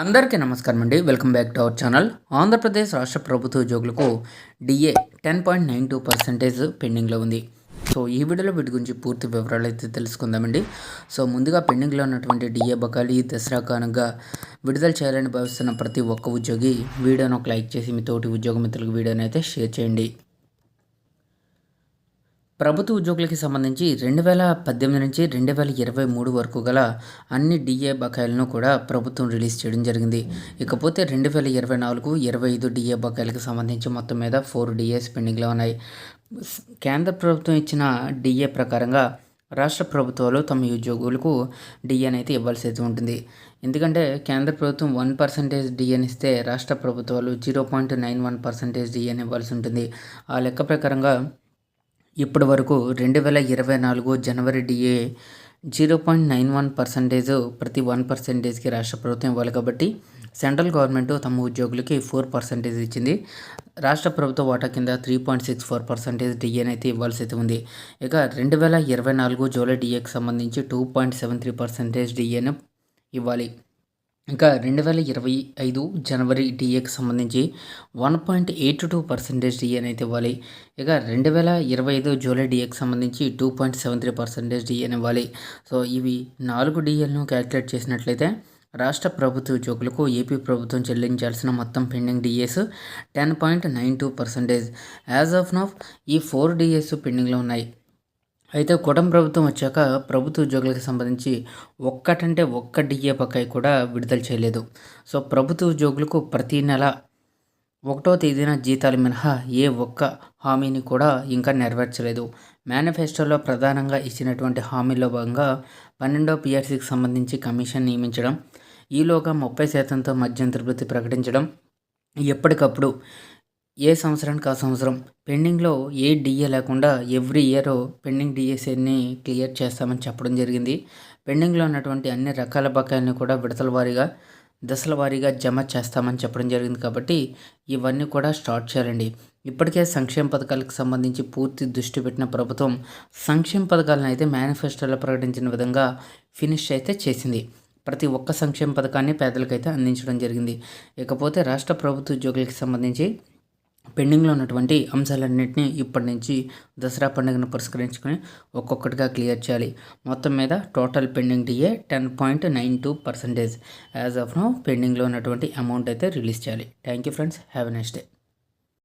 అందరికీ నమస్కారం అండి. Welcome back to our channel. Andhra Pradesh రాష్ట్ర ప్రభుత్వ ఉద్యోగులకు DA ten point nine two percentage పెండింగ్లో ఉంది. సో ఈ వీడియోలో వీటి గురించి పూర్తి వివరాలు అయితే తెలుసుకుందామండి. సో ముందుగా పెండింగ్లో ఉన్నటువంటి డిఏ బకాలి దసరా కానుగా విడుదల చేయాలని భావిస్తున్న ప్రతి ఒక్క ఉద్యోగి వీడియోను ఒక లైక్ చేసి మీ తోటి ఉద్యోగ మిత్రులకు వీడియోని అయితే షేర్ చేయండి. ప్రభుత్వ ఉద్యోగులకి సంబంధించి రెండు వేల పద్దెనిమిది నుంచి రెండు వేల ఇరవై మూడు వరకు గల అన్ని డిఏ బకాయిలను కూడా ప్రభుత్వం రిలీజ్ చేయడం జరిగింది. ఇకపోతే రెండు వేల ఇరవై నాలుగు ఇరవై ఐదు డిఏ బకాయిలకు సంబంధించి మొత్తం మీద ఫోర్ డిఏస్ పెండింగ్లో ఉన్నాయి. కేంద్ర ప్రభుత్వం ఇచ్చిన డిఏ ప్రకారంగా రాష్ట్ర ప్రభుత్వాలు తమ ఉద్యోగులకు డిఎన్ అయితే ఇవ్వాల్సి అయితే ఉంటుంది. ఎందుకంటే కేంద్ర ప్రభుత్వం వన్ పర్సెంటేజ్ డిఎన్ ఇస్తే రాష్ట్ర ప్రభుత్వాలు zero point nine one percentage డిఎన్ ఇవ్వాల్సి ఉంటుంది. ఆ లెక్క ప్రకారంగా ఇప్పటి వరకు రెండు వేల ఇరవై నాలుగు జనవరి DA zero point nine one percentage ప్రతి వన్ పర్సెంటేజ్కి రాష్ట్ర ప్రభుత్వం ఇవ్వాలి కాబట్టి సెంట్రల్ గవర్నమెంట్ తమ ఉద్యోగులకి ఫోర్ పర్సెంటేజ్ ఇచ్చింది. రాష్ట్ర ప్రభుత్వ వాటా కింద three point six four percentage డిఏనైతే ఇవ్వాల్సి అయితే ఉంది. ఇక రెండు వేల ఇరవై నాలుగు జూలై డిఏకి సంబంధించి two point seven three percentage డిఏను ఇవ్వాలి. ఇంకా రెండు వేల ఇరవై ఐదు జనవరి డిఏకి సంబంధించి one point eight two percentage డిఏని అయితే ఇవ్వాలి. ఇక రెండు వేల ఇరవై ఐదు జూలై డిఏకి సంబంధించి two point seven three percentage డిఏని ఇవ్వాలి. సో ఇవి నాలుగు డిఏలను క్యాలిక్యులేట్ చేసినట్లయితే రాష్ట్ర ప్రభుత్వ ఉద్యోగులకు ఏపీ ప్రభుత్వం చెల్లించాల్సిన మొత్తం pending DAs ten point nine two percentage. As of now ఈ ఫోర్ డిఏస్ పెండింగ్లో ఉన్నాయి. అయితే కుటుంబ ప్రభుత్వం వచ్చాక ప్రభుత్వ ఉద్యోగులకు సంబంధించి ఒక్కటంటే ఒక్క డిఏ బకాయి కూడా విడుదల చేయలేదు. సో ప్రభుత్వ ఉద్యోగులకు ప్రతి నెల ఒకటో తేదీన జీతాలు మినహా ఏ ఒక్క హామీని కూడా ఇంకా నెరవేర్చలేదు. మేనిఫెస్టోలో ప్రధానంగా ఇచ్చినటువంటి హామీలో భాగంగా పన్నెండో పిఆర్సీకి సంబంధించి కమిషన్ నియమించడం ఈలోగా ముప్పై శాతంతో మధ్యంతృప్తి ప్రకటించడం ఎప్పటికప్పుడు ఏ సంవత్సరానికి ఆ సంవత్సరం? పెండింగ్లో ఏ డిఏ లేకుండా ఎవ్రీ ఇయర్ పెండింగ్ డిఏసీని క్లియర్ చేస్తామని చెప్పడం జరిగింది. పెండింగ్లో ఉన్నటువంటి అన్ని రకాల బకాయిల్ని కూడా విడతల వారీగా దశల వారీగా జమ చేస్తామని చెప్పడం జరిగింది కాబట్టి ఇవన్నీ కూడా స్టార్ట్ చేయాలండి. ఇప్పటికే సంక్షేమ పథకాలకు సంబంధించి పూర్తి దృష్టి పెట్టిన ప్రభుత్వం సంక్షేమ పథకాలను అయితే మేనిఫెస్టోలో ప్రకటించిన విధంగా ఫినిష్ అయితే చేసింది. ప్రతి ఒక్క సంక్షేమ పథకాన్ని పేదలకైతే అందించడం జరిగింది. ఇకపోతే రాష్ట్ర ప్రభుత్వ ఉద్యోగులకు సంబంధించి పెండింగ్లో ఉన్నటువంటి అంశాలన్నింటినీ ఇప్పటి నుంచి దసరా పండుగను పురస్కరించుకొని ఒక్కొక్కటిగా క్లియర్ చేయాలి. మొత్తం మీద total pending DA ten point nine two percentage. As of now పెండింగ్లో ఉన్నటువంటి అమౌంట్ అయితే రిలీజ్ చేయాలి. Thank you friends. Have a next day.